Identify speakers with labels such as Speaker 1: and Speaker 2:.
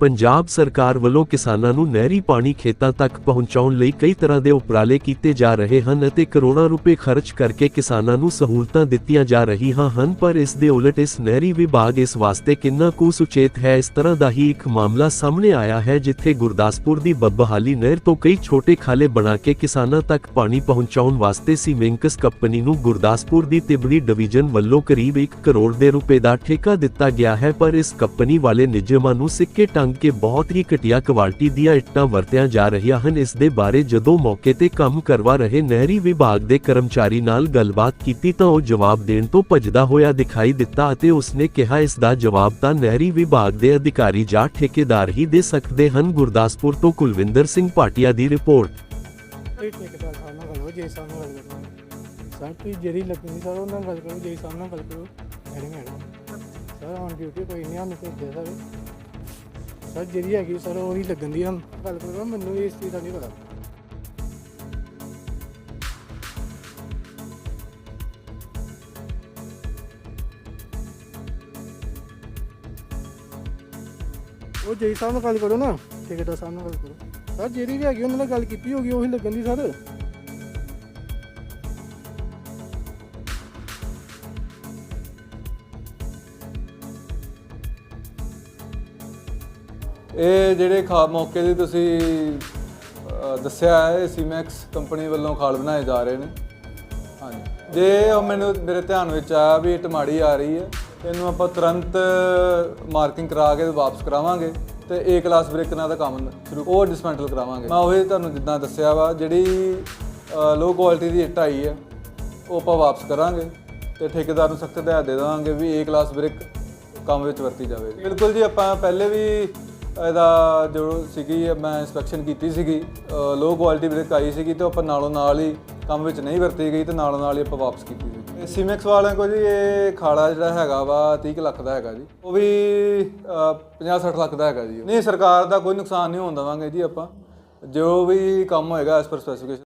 Speaker 1: ਪੰਜਾਬ ਸਰਕਾਰ ਵੱਲੋਂ ਕਿਸਾਨਾਂ ਨੂੰ ਨਹਿਰੀ ਪਾਣੀ ਖੇਤਾਂ ਤੱਕ ਪਹੁੰਚਾਉਣ ਲਈ ਕਈ ਤਰ੍ਹਾਂ ਦੇ ਉਪਰਾਲੇ ਕੀਤੇ ਜਾ ਰਹੇ ਹਨ ਅਤੇ ਕਰੋੜਾਂ ਰੁਪਏ ਖਰਚ ਕਰਕੇ ਕਿਸਾਨਾਂ ਨੂੰ ਸਹੂਲਤਾਂ ਦਿੱਤੀਆਂ ਜਾ ਰਹੀਆਂ ਹਨ, ਪਰ ਇਸ ਦੇ ਉਲਟ ਇਸ ਨਹਿਰੀ ਵਿਭਾਗ ਇਸ ਵਾਸਤੇ ਕਿੰਨਾ ਕੁ ਸੁਚੇਤ ਹੈ, ਇਸ ਤਰ੍ਹਾਂ ਦਾ ਹੀ ਇੱਕ ਮਾਮਲਾ ਸਾਹਮਣੇ ਆਇਆ ਹੈ, ਜਿੱਥੇ ਗੁਰਦਾਸਪੁਰ ਦੀ ਬੱਬਹਾਲੀ ਨਹਿਰ ਤੋਂ ਕਈ ਛੋਟੇ ਖਾਲੇ ਬਣਾ ਕੇ ਕਿਸਾਨਾਂ ਤੱਕ ਪਾਣੀ ਪਹੁੰਚਾਉਣ ਵਾਸਤੇ ਸੀਮੈਂਕਸ ਕੰਪਨੀ ਨੂੰ ਗੁਰਦਾਸਪੁਰ ਦੀ ਤਿਬੜੀ ਡਿਵੀਜ਼ਨ ਵੱਲੋਂ ਕਰੀਬ 1 ਕਰੋੜ ਦੇ ਰੁਪਏ ਦਾ ਠੇਕਾ ਦਿੱਤਾ ਗਿਆ ਹੈ, ਪਰ ਇਸ ਕੰਪਨੀ ਵਾਲੇ ਨਿਯਮਾਂ ਨੂੰ ਸਿੱਕੇ ਟੰਗ ਕੇ ਬਹੁਤ ਹੀ ਘਟੀਆ ਕੁਆਲਿਟੀ ਦੀਆਂ ਇੱਟਾਂ ਵਰਤੀਆਂ ਜਾ ਰਹੀਆਂ ਹਨ। ਇਸ ਦੇ ਬਾਰੇ ਜਦੋਂ ਮੌਕੇ ਤੇ ਕੰਮ ਕਰਵਾ ਰਹੇ ਨਹਿਰੀ ਵਿਭਾਗ ਦੇ ਕਰਮਚਾਰੀ ਨਾਲ ਗੱਲਬਾਤ ਕੀਤੀ ਤਾਂ ਉਹ ਜਵਾਬ ਦੇਣ ਤੋਂ ਭੱਜਦਾ ਹੋਇਆ ਦਿਖਾਈ ਦਿੱਤਾ ਅਤੇ ਉਸਨੇ ਕਿਹਾ, ਇਸ ਦਾ ਜਵਾਬ ਤਾਂ ਨਹਿਰੀ ਵਿਭਾਗ ਦੇ ਅਧਿਕਾਰੀ ਜਾਂ ਠੇਕੇਦਾਰ ਹੀ ਦੇ ਸਕਦੇ ਹਨ। ਗੁਰਦਾਸਪੁਰ ਤੋਂ ਕੁਲਵਿੰਦਰ ਸਿੰਘ ਭਾਟੀਆ ਦੀ ਰਿਪੋਰਟ।
Speaker 2: ਇਹ ਠੇਕੇਦਾਰ ਸਾਹਿਬ ਨਾਲ ਗੱਲ ਕਰੋ, ਜੇ ਸਾਹਿਬ ਨਾਲ ਗੱਲ ਕਰੋ। ਸਰ ਤੁਸੀਂ ਜਿਹੜੀ ਲੱਗਣੀ ਸਰ, ਉਹਨਾਂ ਨਾਲ ਗੱਲ ਕਰੋ, ਜੇ ਸਾਹਿਬ ਨਾਲ ਗੱਲ ਕਰੋ। Madam madam sir on duty ਕੋਈ ਨਹੀਂ ਸਾਨੂੰ ਭੇਜਿਆ ਸਰ ਸਰ, ਜਿਹੜੀ ਹੈਗੀ ਸਰ, ਉਹ ਉਹੀ ਲੱਗਣ ਦੀ ਹਮ ਗੱਲ ਕਰੋ ਮੈਨੂੰ ਇਸ ਚੀਜ਼ ਦਾ ਨਹੀਂ ਪਤਾ। ਉਹ ਜੈ ਸਾਹਿਬ ਨਾਲ ਗੱਲ ਕਰੋ ਨਾ, ਠੇਕੇਦਾਰ ਸਾਹਿਬ ਨਾਲ ਗੱਲ ਕਰੋ। ਸਰ, ਜਿਹੜੀ ਵੀ ਹੈਗੀ ਉਹਨਾਂ ਨਾਲ ਗੱਲ ਕੀਤੀ ਹੋਗੀ ਉਹੀ ਲੱਗਣ ਦੀ, ਸਰ।
Speaker 3: ਇਹ ਜਿਹੜੇ ਖਾ ਮੌਕੇ ਦੀ ਤੁਸੀਂ ਦੱਸਿਆ ਹੈ, ਇਹ ਸੀਮੈਕਸ ਕੰਪਨੀ ਵੱਲੋਂ ਖਾਲ ਬਣਾਏ ਜਾ ਰਹੇ ਨੇ। ਹਾਂਜੀ। ਜੇ ਉਹ ਮੈਨੂੰ, ਮੇਰੇ ਧਿਆਨ ਵਿੱਚ ਆਇਆ ਵੀ ਇਹ ਟਮਾੜੀ ਆ ਰਹੀ ਹੈ, ਇਹਨੂੰ ਆਪਾਂ ਤੁਰੰਤ ਮਾਰਕਿੰਗ ਕਰਾ ਕੇ ਵਾਪਸ ਕਰਾਵਾਂਗੇ ਤੇ ਏ ਕਲਾਸ ਬ੍ਰੇਕ ਨਾਲ ਦਾ ਕੰਮ ਸ਼ੁਰੂ, ਉਹ ਡਿਸਮੈਂਟਲ ਕਰਾਵਾਂਗੇ। ਮੈਂ ਉਹੀ ਤੁਹਾਨੂੰ ਜਿੱਦਾਂ ਦੱਸਿਆ ਵਾ, ਜਿਹੜੀ ਲੋ ਕੁਆਲਿਟੀ ਦੀ ਇੱਟ ਆਈ ਹੈ, ਉਹ ਆਪਾਂ ਵਾਪਸ ਕਰਾਂਗੇ ਤੇ ਠੇਕੇਦਾਰ ਨੂੰ ਸਖਤ ਹਦਾਇਤ ਦੇ ਦੇਵਾਂਗੇ ਵੀ ਏ ਕਲਾਸ ਬ੍ਰੇਕ ਕੰਮ ਵਿੱਚ ਵਰਤੀ ਜਾਵੇ। ਬਿਲਕੁਲ ਜੀ, ਆਪਾਂ ਪਹਿਲੇ ਵੀ ਇਹਦਾ ਜੋ ਸੀਗੀ, ਮੈਂ ਇਨਸਪੈਕਸ਼ਨ ਕੀਤੀ ਸੀਗੀ ਲੋ ਕੁਆਲਿਟੀ ਬ੍ਰੇਕ ਆਈ ਸੀਗੀ ਤੇ ਆਪਾਂ ਨਾਲੋਂ ਨਾਲ ਹੀ ਕੰਮ ਵਿੱਚ ਨਹੀਂ ਵਰਤੀ ਗਈ ਤੇ ਨਾਲੋਂ ਨਾਲ ਹੀ ਆਪਾਂ ਵਾਪਸ ਕੀਤੀ ਸੀ। ਸੀਮੈਕਸ ਵਾਲਿਆਂ ਕੋਲ ਜੀ ਇਹ ਖਾੜਾ ਜਿਹੜਾ ਹੈਗਾ ਵਾ 30 ਕੁ ਲੱਖ ਦਾ ਹੈਗਾ ਜੀ। ਉਹ ਵੀ 50-60 ਲੱਖ ਦਾ ਹੈਗਾ ਜੀ। ਨਹੀਂ, ਸਰਕਾਰ ਦਾ ਕੋਈ ਨੁਕਸਾਨ ਨਹੀਂ ਹੋਣ ਦੇਵਾਂਗੇ ਜੀ ਆਪਾਂ। ਜੋ ਵੀ ਕੰਮ ਹੋਏਗਾ ਐਸ ਪਰ ਸਪੈਸੀਫਿਕੇਸ਼ਨ